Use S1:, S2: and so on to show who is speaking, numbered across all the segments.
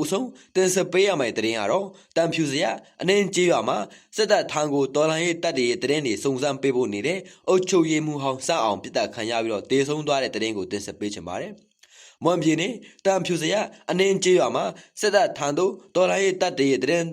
S1: ဦးဆုံးတင်ဆက်ပေးရမယ့်သတင်းကတော့တန်ဖြူစရအနှင်းကျေးရွာမှာစစ်တပ်ထံကိုတော်လှန်ရေးတပ်တွေရဲ့သတင်းတွေစုံစမ်းပေးဖို့နေတဲ့အုတ်ချုပ်ရည်မှုဟောင်းစအောင်ပြစ်ဒတ်ခံရပြီးတော့တေဆုံးသွားတဲ့သတင်းကိုတင်ဆက်ပေးချင်ပါတယ်။မွန်ပြည်နယ်တန်ဖြူစရအနှင်းကျေးရွာမှာစစ်တပ်ထံသို့တော်လှန်ရေးတပ်တွေရဲ့သတင်း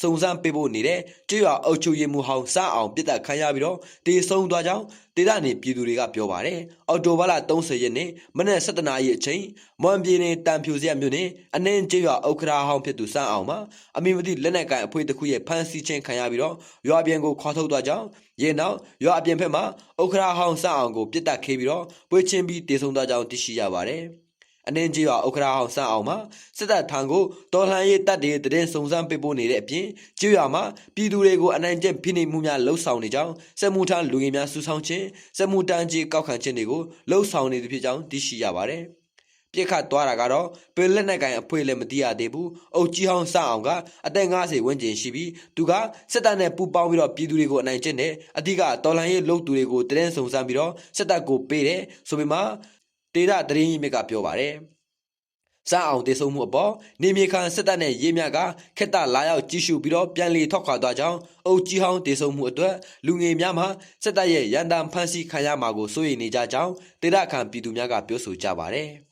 S1: စုံစမ်းပေးဖို့နေတဲ့ကျွရွာအုပ်ချုပ်ရေးမှူးဟောင်းစအောင်ပြစ်ဒတ်ခံရပြီးတော့တေဆုံးသွားကြောင်းဒေသနေပြည်သူတွေကပြောပါတယ်။အော်တိုဘာလ30ရက်နေ့မနက်7:00နာရီအချိန်မွန်ပြည်နယ်တန်ဖြူစရမြို့နယ်အနှင်းကျွရွာအုတ်ခရာဟောင်းဖြစ်သူစအောင်မှာအမိမတိလက်နက်ကိုင်အဖွဲ့တစ်ခုရဲ့ဖမ်းဆီးခြင်းခံရပြီးတော့ရွာပြန်ကိုခေါ်ထုတ်သွားကြောင်းရေနောက်ရွာအပြင်ဘက်မှာအုတ်ခရာဟောင်းစအောင်ကိုပြစ်ဒတ်ခဲ့ပြီးတော့ပွေချင်းပြီးတေဆုံးသွားကြောင်းသိရှိရပါတယ်။ အနှင်းကြီးရွာဥက္ကရာအောင်စံအောင်မှာစစ်တပ်ထံကိုတော်လှန်ရေးတပ်တွေတရင်စုံစမ်းပေးပို့နေတဲ့အပြင်ကျွရွာမှာပြည်သူတွေကိုအနိုင်ကျင့်ဖိနှိပ်မှုများလှုပ်ဆောင်နေကြောင်းစက်မှုထမ်းလူငယ်များစူးဆောင်းခြင်းစက်မှုတန်းကြီးကောက်ခံခြင်းတွေကိုလှုပ်ဆောင်နေသည်ဖြစ်ကြောင်းသိရှိရပါတယ်။ပြစ်ခတ်သွားတာကတော့ပင်လက်နက်ကန်အဖွဲ့လည်းမသိရသေးဘူး။အုတ်ကြီးဟောင်းစအောင်ကအသက်50ဝန်းကျင်ရှိပြီးသူကစစ်တပ်နဲ့ပူးပေါင်းပြီးတော့ပြည်သူတွေကိုအနိုင်ကျင့်တယ်။အဓိကတော်လှန်ရေးလုပ်သူတွေကိုတရင်စုံစမ်းပြီးတော့စစ်တပ်ကိုပေးတယ်ဆိုပေမဲ့ ဒေတာတရင်ကြီးမြစ်ကပြောပါတယ်စအောင်တေဆုံးမှုအပေါ်နေမြေခံစစ်တပ်နဲ့ရေးမြကခက်တလာရောက်ကြီးစုပြီးတော့ပြန်လီထောက်ခွာသွားကြောင်းအုပ်ကြီးဟောင်းတေဆုံးမှုအတွက်လူငယ်များမှစစ်တပ်ရဲ့ရန်တမ်းဖမ်းဆီးခံရမှာကိုစိုးရိမ်နေကြကြောင်းဒေတာခံပြည်သူများကပြောဆိုကြပါတယ်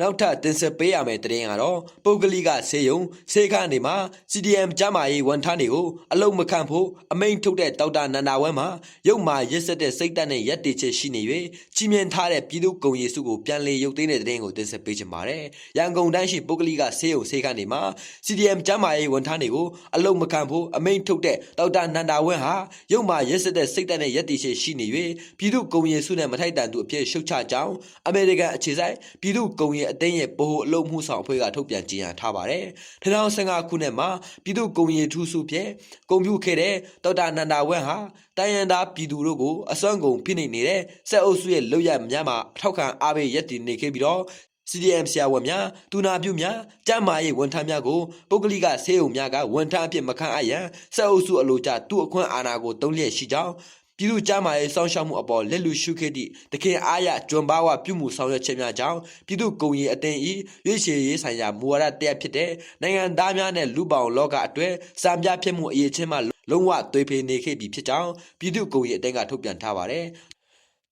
S1: နောက်ထပ်တင်ဆက်ပေးရမယ့်သတင်းကတော့ပုဂ္ဂလိကဆေးရုံဆေးခန်းတွေမှာ CDM ကျမကြီးဝန်ထမ်းတွေကိုအလုံမခံဖို့အမိန့်ထုတ်တဲ့ဒေါက်တာနန္ဒာဝမ်းမှာရုပ်မာရစ်ဆက်တဲ့စိတ်ဓာတ်နဲ့ရက်တည်ချက်ရှိနေ၍ကြီးမြင့်ထားတဲ့ပြည်သူ့ကုံရည်စုကိုပြန်လည်ရုပ်သိမ်းတဲ့သတင်းကိုတင်ဆက်ပေးချင်ပါတယ်။ရန်ကုန်တိုင်းရှိပုဂ္ဂလိကဆေးရုံဆေးခန်းတွေမှာ CDM ကျမကြီးဝန်ထမ်းတွေကိုအလုံမခံဖို့အမိန့်ထုတ်တဲ့ဒေါက်တာနန္ဒာဝမ်းဟာရုပ်မာရစ်ဆက်တဲ့စိတ်ဓာတ်နဲ့ရက်တည်ချက်ရှိနေ၍ပြည်သူ့ကုံရည်စုနဲ့မထိုက်တန်သူအဖြစ်ရှုတ်ချကြောင်းအမေရိကန်အခြေစိုက်ပြည်သူ့ကုံရည်အသင်းရဲ့ဗဟိုအလုပ်မှုဆောင်အဖွဲ့ကထုတ်ပြန်ကြေညာထားပါတယ်။2015ခုနှစ်မှာပြည်သူ့ကုံရည်ထူးစုဖြင့်ဂုံပြုခဲ့တဲ့ဒေါက်တာနန္ဒာဝင်းဟာတိုင်းရန်သားပြည်သူတို့ကိုအစွမ်းကုန်ဖိနှိပ်နေတဲ့စက်အုပ်စုရဲ့လုပ်ရများမှာအထောက်ခံအားပေးရက်တည်နေခဲ့ပြီးတော့ CDM ဆရာဝန်များတူနာပြုများကျန်းမာရေးဝန်ထမ်းများကိုပုဂ္ဂလိကဆေးရုံများကဝန်ထမ်းအဖြစ်မခံအပ်ရန်စက်အုပ်စုအလို့ကြသူ့အခွင့်အာဏာကိုတုံးလျက်ရှိကြောင်း ပြည်သူ့ကျမ်းမာရေးစောင့်ရှောက်မှုအပေါ်လက်လူရှုခဲ့သည့်တခင်အားရကျွံပါဝပြုမှုဆောင်ရွက်ခြင်းများကြောင့်ပြည်သူ့ကုံရေးအသင်း၏ရွေးချယ်ရေးဆိုင်ရာမူဝါဒတရက်ဖြစ်တဲ့နိုင်ငံသားများနဲ့လူပောင်လောကအတွက်စာပြဖြစ်မှုအရေးချင်းမှလုံးဝသွေးဖေးနေခဲ့ပြီဖြစ်ကြောင်းပြည်သူ့ကုံရေးအသင်းကထုတ်ပြန်ထားပါတယ်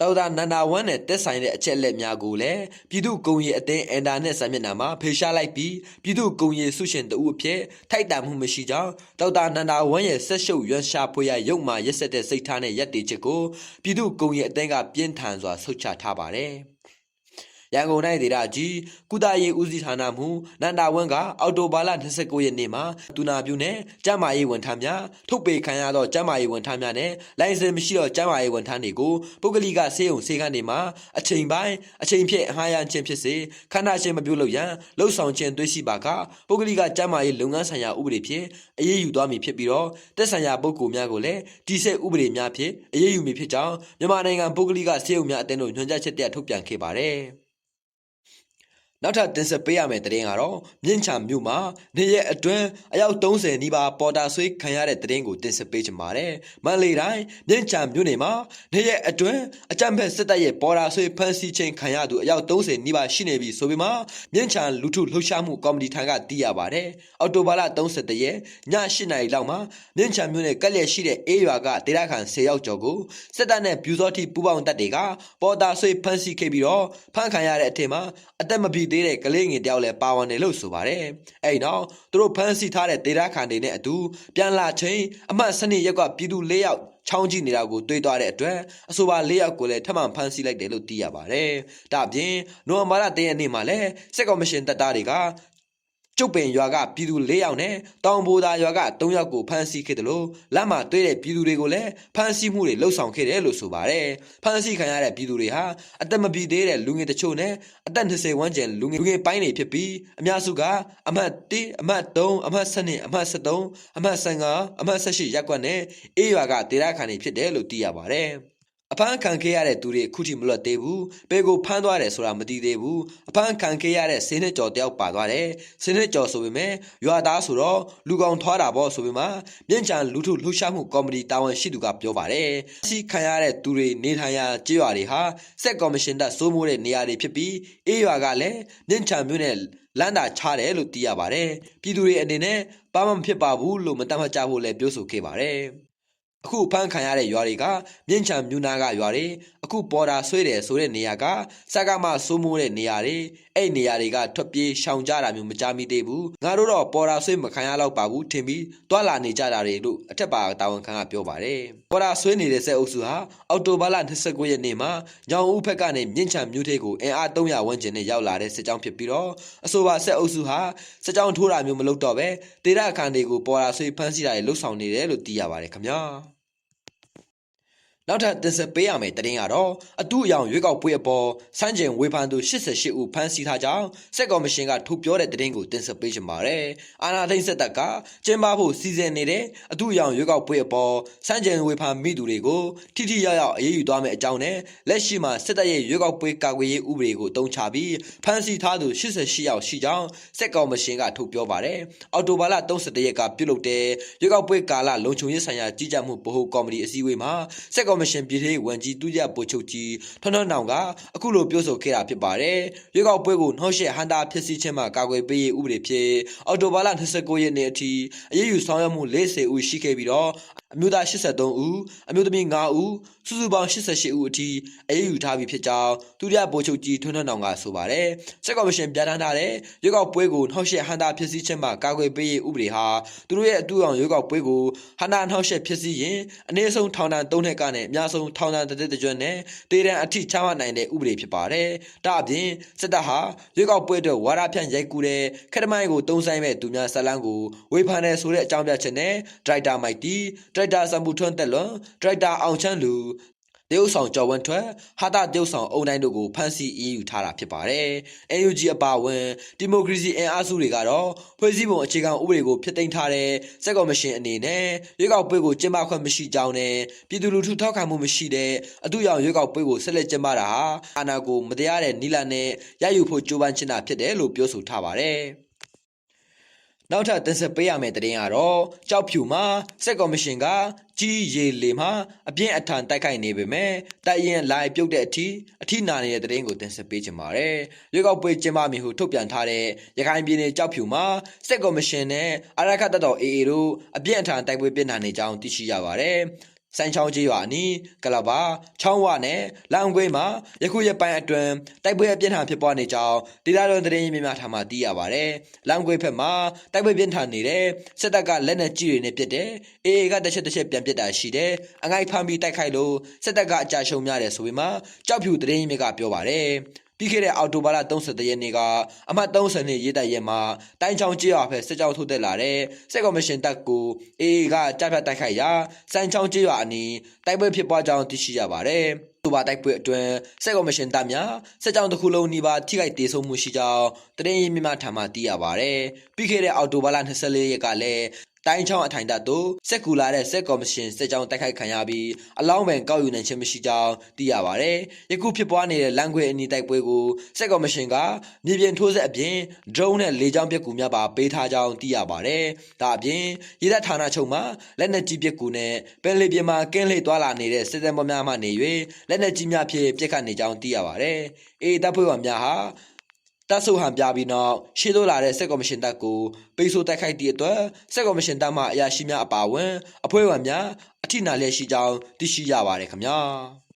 S1: တောက်တာနန္ဒာဝမ်းနဲ့တက်ဆိုင်တဲ့အချက်လက်များကိုလည်းပြည်သူ့ကုံရီအသင်းအင်တာနက်စာမျက်နှာမှာဖေရှားလိုက်ပြီးပြည်သူ့ကုံရီဆုရှင်တဦးအဖြစ်ထိုက်တန်မှုမရှိကြောင်းတောက်တာနန္ဒာဝမ်းရဲ့ဆက်ရှုပ်ရွှန်ရှာဖွေရရုပ်မာရက်ဆက်တဲ့စိတ်ထားနဲ့ရက်တည်ချက်ကိုပြည်သူ့ကုံရီအသင်းကပြင်းထန်စွာဆုတ်ချထားပါတယ်။ ရန်ကုန်တိုင်းဒေသကြီးကုသရေးဦးစီးဌာနမှနန္ဒဝင်းကအော်တိုဘာလ29ရက်နေ့မှာတူနာပြူနဲ့ကျမ်းမာရေးဝန်ထမ်းများထုတ်ပေခံရသောကျမ်းမာရေးဝန်ထမ်းများနဲ့လိုင်စင်မရှိသောကျမ်းမာရေးဝန်ထမ်းတွေကိုပုဂ္ဂလိကဆေးရုံဆေးခန်းတွေမှာအချိန်ပိုင်းအချိန်ဖြည့်အဟာရခြင်းဖြစ်စေခန္ဓာရှင်မပြုတ်လို့ရန်လှုပ်ဆောင်ခြင်းတွေ့ရှိပါကပုဂ္ဂလိကကျမ်းမာရေးလုပ်ငန်းဆိုင်ရာဥပဒေဖြင့်အရေးယူသွားမည်ဖြစ်ပြီးတော့တက်ဆိုင်ရာပုဂ္ဂိုလ်များကိုလည်းဒီဆက်ဥပဒေများဖြင့်အရေးယူမည်ဖြစ်ကြောင်းမြန်မာနိုင်ငံပုဂ္ဂလိကဆေးရုံများအသင်းတို့ညွှန်ကြားချက်တရထုတ်ပြန်ခဲ့ပါတယ်။ နောက်ထပ်တင်ဆက်ပေးရမယ့်သတင်းကတော့မြင့်ချံမြို့မှာနေရက်အတွင်းအယောက်30နီးပါးပေါ်တာဆွေးခံရတဲ့သတင်းကိုတင်ဆက်ပေးချင်ပါတယ်။မန္တလေးတိုင်းမြင့်ချံမြို့နယ်မှာနေရက်အတွင်းအကြမ်းဖက်စစ်တပ်ရဲ့ပေါ်တာဆွေးဖမ်းဆီးခြင်းခံရသူအယောက်30နီးပါးရှိနေပြီဆိုပြီးမှမြင့်ချံလူထုလှုပ်ရှားမှုကော်မတီထံကသိရပါတယ်။အော်တိုဘာလ31ရက်ည8နာရီလောက်မှာမြင့်ချံမြို့နယ်ကက်လျက်ရှိတဲ့အေးရွာကဒေသခံ10ယောက်ကျော်ကိုစစ်တပ်နဲ့ပြူစောတိပူးပေါင်းတပ်တွေကပေါ်တာဆွေးဖမ်းဆီးခဲ့ပြီးတော့ဖမ်းခံရတဲ့အထက်မှာအသက်မပြည့်သေးတဲ့ကလေးငယ်တယောက်လည်းပါဝင်တယ်လို့ဆိုပါတယ်။အဲ့တော့သူတို့ဖမ်းဆီးထားတဲ့ဒေတာခန်တွေနဲ့အတူပြန်လာချင်းအမှတ်စနစ်ရက်ကပြည်သူ၄ယောက်ချောင်းကြည့်နေတာကိုတွေ့သွားတဲ့အတွက်အဆိုပါ၄ယောက်ကိုလည်းထပ်မံဖမ်းဆီးလိုက်တယ်လို့သိရပါတယ်။ဒါ့အပြင်နိုဝင်ဘာလ၁ရက်နေ့မှာလည်းစစ်ကော်မရှင်တပ်သားတွေက ကျုပ်ပင်ရွာကပြည်သူ၄ယောက်နဲ့တောင်ဘိုးသားရွာက၃ယောက်ကိုဖမ်းဆီးခဲ့တယ်လို့လက်မှာတွေ့တဲ့ပြည်သူတွေကိုလည်းဖမ်းဆီးမှုတွေလှုပ်ဆောင်ခဲ့တယ်လို့ဆိုပါတယ်။ဖမ်းဆီးခံရတဲ့ပြည်သူတွေဟာအသက်မပြည့်သေးတဲ့လူငယ်တချို့နဲ့အသက်20ဝန်းကျင်လူငယ်လူငယ်ပိုင်းတွေဖြစ်ပြီးအများစုကအမှတ်1အမှတ်3အမှတ်7အမှတ်73အမှတ်15အမှတ်18ရပ်ကွက်နဲ့အေးရွာကဒေသခံတွေဖြစ်တယ်လို့သိရပါတယ်။ အဖမ်းခံခဲ့ရတဲ့သူတွေအခုထိမလွတ်သေးဘူး။ပေကိုဖမ်းသွားတယ်ဆိုတာမသိသေးဘူး။အဖမ်းခံခဲ့ရတဲ့စင်းနှစ်ကျော်တယောက်ပါသွားတယ်။စင်းနှစ်ကျော်ဆိုပေမဲ့ရွာသားဆိုတော့လူကောင်ထွားတာပေါ့ဆိုပေမဲ့မြင့်ချံလူထုလှုပ်ရှားမှုကော်မတီတာဝန်ရှိသူကပြောပါတယ်။စီခံရတဲ့သူတွေနေထိုင်ရာကြေးရွာတွေဟာစက်ကော်မရှင်တပ်စိုးမိုးတဲ့နေရာတွေဖြစ်ပြီးအေးရွာကလည်းမြင့်ချံမြို့နယ်လမ်းသာချတယ်လို့သိရပါတယ်ပြည်သူတွေအနေနဲ့ဘာမှမဖြစ်ပါဘူးလို့မတတ်မှတ်ကြဖို့လည်းပြောဆိုခဲ့ပါတယ် အခုဖမ်းခံရတဲ့ရွာတွေကမြင့်ချံမြူနာကရွာတွေအခုပေါ်တာဆွေးတယ်ဆိုတဲ့နေရာကစကားမစိုးမိုးတဲ့နေရာတွေ အဲ့နေရာတွေကထွက်ပြေးရှောင်ကြတာမျိုးမကြမိသေးဘူးငါတို့တော့ပေါ်တာဆွေးမခံရတော့ပါဘူးထင်ပြီးတွာလာနေကြတာတွေလို့အထက်ပါတာဝန်ခံကပြောပါတယ်ပေါ်တာဆွေးနေတဲ့ဆက်အုပ်စုဟာအော်တိုဘာလ29ရက်နေ့မှာညောင်ဦးဘက်ကနေမြင့်ချံမြူထေးကိုအင်အား300ဝန်းကျင်နဲ့ရောက်လာတဲ့စစ်ကြောင်းဖြစ်ပြီးတော့အဆိုပါဆက်အုပ်စုဟာစစ်ကြောင်းထိုးတာမျိုးမလုပ်တော့ပဲတေရအခန်တွေကိုပေါ်တာဆွေးဖမ်းဆီးတာတွေလှုပ်ဆောင်နေတယ်လို့သိရပါတယ်ခင်ဗျာ နောက်ထပ်တင်ဆက်ပေးရမယ့်သတင်းကတော့အတူအယောင်ရွေးကောက်ပွဲအပေါ်စမ်းကျင်ဝေဖန်သူ88ဦးဖမ်းဆီးထားကြောင်းစက်ကော်မရှင်ကထုတ်ပြောတဲ့သတင်းကိုတင်ဆက်ပေးချင်ပါတယ်။အာဏာသိမ်းစစ်တပ်ကကျင်းပဖို့စီစဉ်နေတဲ့အတူအယောင်ရွေးကောက်ပွဲအပေါ်စမ်းကျင်ဝေဖန်မိသူတွေကိုထိထိရောက်ရောက်အရေးယူသွားမယ့်အကြောင်းနဲ့လက်ရှိမှာစစ်တပ်ရဲ့ရွေးကောက်ပွဲကာကွယ်ရေးဥပဒေကိုတုံ့ချပြီးဖမ်းဆီးထားသူ88ယောက်ရှိကြောင်းစက်ကော်မရှင်ကထုတ်ပြောပါတယ်။အော်တိုဘာလ31ရက်ကပြုလုပ်တဲ့ရွေးကောက်ပွဲကာလလုံခြုံရေးဆိုင်ရာကြီးကြပ်မှုဗဟိုကော်မတီအစည်းအဝေးမှာစက်ကော်မရှင်ပြည်ထောင်ဝန်ကြီးတူရပိုချုပ်ကြီးထွန်းထွန်းနောင်ကအခုလိုပြောဆိုခဲ့တာဖြစ်ပါတယ်။ရွေးကောက်ပွဲကိုနှောက်ယှက်ဟန်တာဖြစ်စီခြင်းမှာကာကွယ်ပေးရေးဥပဒေဖြစ်အော်တိုဘာလ29ရက်နေ့အထိအရေးယူဆောင်ရွက်မှု40ဦးရှိခဲ့ပြီးတော့အမျိုးသား83ဦးအမျိုးသမီး9ဦးစုစုပေါင်း88ဦးအထိအရေးယူထားပြီးဖြစ်ကြောင်းတူရပိုချုပ်ကြီးထွန်းထွန်းနောင်ကဆိုပါတယ်။စက်ကော်မရှင်ပြဋ္ဌာန်းထားတဲ့ရွေးကောက်ပွဲကိုနှောက်ယှက်ဟန်တာဖြစ်စီခြင်းမှာကာကွယ်ပေးရေးဥပဒေဟာသူတို့ရဲ့အတူအောင်ရွေးကောက်ပွဲကိုဟန်တာနှောက်ယှက်ဖြစ်စီရင်အနည်းဆုံးထောင်ဒဏ်3နှစ်ကနေအများဆုံးထောင်ဒဏ်တစ်သက်တစ်ကြွနဲ့တေတံအထိချမှတ်နိုင်တဲ့ဥပဒေဖြစ်ပါတယ်။ဒါအပြင်စစ်တပ်ဟာရွေးကောက်ပွဲအတွက်ဝါဒဖြန့်ရိုက်ကူတဲ့ခက်တမိုင်းကိုတုံးဆိုင်မဲ့သူများဇလန်းကိုဝေဖန်တယ်ဆိုတဲ့အကြောင်းပြချက်နဲ့ဒရိုက်တာမိုက်တီဒရိုက်တာစံပူထွန်းတက်လွန်ဒရိုက်တာအောင်ချမ်းလူ တရုတ်ဆောင်ကျော်ဝန်းထွက်ဟာတာတရုတ်ဆောင်အုံတိုင်းတို့ကိုဖမ်းဆီးအေးယူထားတာဖြစ်ပါတယ်။ NUG အပါအဝင်ဒီမိုကရေစီအင်အားစုတွေကတော့ဖွဲ့စည်းပုံအခြေခံဥပဒေကိုဖျက်သိမ်းထားတဲ့စက်ကော်မရှင်အနေနဲ့ရွေးကောက်ပွဲကိုကျင်းပခွင့်မရှိကြောင်းနဲ့ပြည်သူလူထုထောက်ခံမှုမရှိတဲ့အတူရောက်ရွေးကောက်ပွဲကိုဆက်လက်ကျင်းပတာဟာအာဏာကိုမတရားတဲ့နိလန်နဲ့ရယူဖို့ကြိုးပမ်းချင်တာဖြစ်တယ်လို့ပြောဆိုထားပါတယ်။ နောက်ထပ်တင်ဆက်ပေးရမယ့်သတင်းကတော့ကြောက်ဖြူမှာစက်ကော်မရှင်ကကြီးရေလေမှာအပြင်းအထန်တိုက်ခိုက်နေပေမဲ့တိုက်ရင်လာပြုတ်တဲ့အထိအထိနာနေတဲ့သတင်းကိုတင်ဆက်ပေးချင်ပါတယ်။ရွေးကောက်ပွဲကျင်းပမည်ဟုထုတ်ပြန်ထားတဲ့ရခိုင်ပြည်နယ်ကြောက်ဖြူမှာစက်ကော်မရှင်နဲ့အာရခတ်တပ်တော် AA တို့အပြင်းအထန်တိုက်ပွဲပြင်းထန်နေကြောင်းသိရှိရပါတယ်။ စမ်းချောင်းကြီးရွာအနီးကလဘာချောင်းဝနဲ့လောင်ကွေးမှာယခုရက်ပိုင်းအတွင်းတိုက်ပွဲအပြင်းထန်ဖြစ်ပွားနေကြောင်းဒေသတော်သတင်းမြများထမှသိရပါဗျ။လောင်ကွေးဘက်မှာတိုက်ပွဲပြင်းထန်နေတဲ့စစ်တပ်ကလက်နက်ကြီးတွေနဲ့ပစ်တယ်။ AA ကတစ်ချက်တစ်ချက်ပြန်ပစ်တာရှိတယ်။အငိုက်ဖမ်းပြီးတိုက်ခိုက်လို့စစ်တပ်ကအကြရှုံများတယ်ဆိုပြီးမှကြောက်ဖြူသတင်းမြကပြောပါဗျ။ ပြီးခဲ့တဲ့အောက်တိုဘာလ30ရက်နေ့ကအမှတ်30နှစ်ရေးတိုက်ရဲမှာတိုင်းချောင်းကြေးရွာဖက်စစ်ကြောင်းထုတ်တက်လာတဲ့စစ်ကော်မရှင်တပ်ကိုအေအေကကြားဖြတ်တိုက်ခိုက်ရာစမ်းချောင်းကြေးရွာအနီးတိုက်ပွဲဖြစ်ပွားကြောင်းသိရှိရပါတယ်။သူပါတိုက်ပွဲအတွင်းစစ်ကော်မရှင်တပ်များစစ်ကြောင်းတစ်ခုလုံးနှိပါထိခိုက်ဒေဆုံးမှုရှိကြောင်းတရင်ရင်မြမထံမှသိရပါတယ်။ပြီးခဲ့တဲ့အောက်တိုဘာလ24ရက်ကလည်း တိုင်းချောင်းအထိုင်တပ်တို့စက်ကူလာတဲ့စက်ကော်မရှင်စစ်ကြောင်းတိုက်ခိုက်ခံရပြီးအလောင်းပင်ကောက်ယူနိုင်ခြင်းမရှိကြောင်းသိရပါဗျ။ယခုဖြစ်ပွားနေတဲ့လမ်းခွေအနီးတိုက်ပွဲကိုစက်ကော်မရှင်ကမြေပြင်ထိုးစစ်အပြင် drone နဲ့လေကြောင်းပစ်ကူများပါပေးထားကြောင်းသိရပါဗျ။ဒါအပြင်ရေတပ်ဌာနချုပ်မှာလက်နက်ကြီးပစ်ကူနဲ့ပင်လီပြင်မှာကင်းလှည့်သွားလာနေတဲ့စစ်တပ်များမှနေ၍လက်နက်ကြီးများဖြင့်ပစ်ခတ်နေကြောင်းသိရပါဗျ။အေတပ်ဖွဲ့ဝင်များဟာ တပ်ဆုဟန်ပြပြီးနောက်ရှေ့သို့လာတဲ့စက်ကော်မရှင်တပ်ကိုပိတ်ဆို့တိုက်ခိုက်သည့်အတွက်စက်ကော်မရှင်တပ်မှအရာရှိများအပါအဝင်အဖွဲ့ဝင်များအထိနာလျက်ရှိကြောင်းသိရှိရပါတယ်ခင်ဗျာ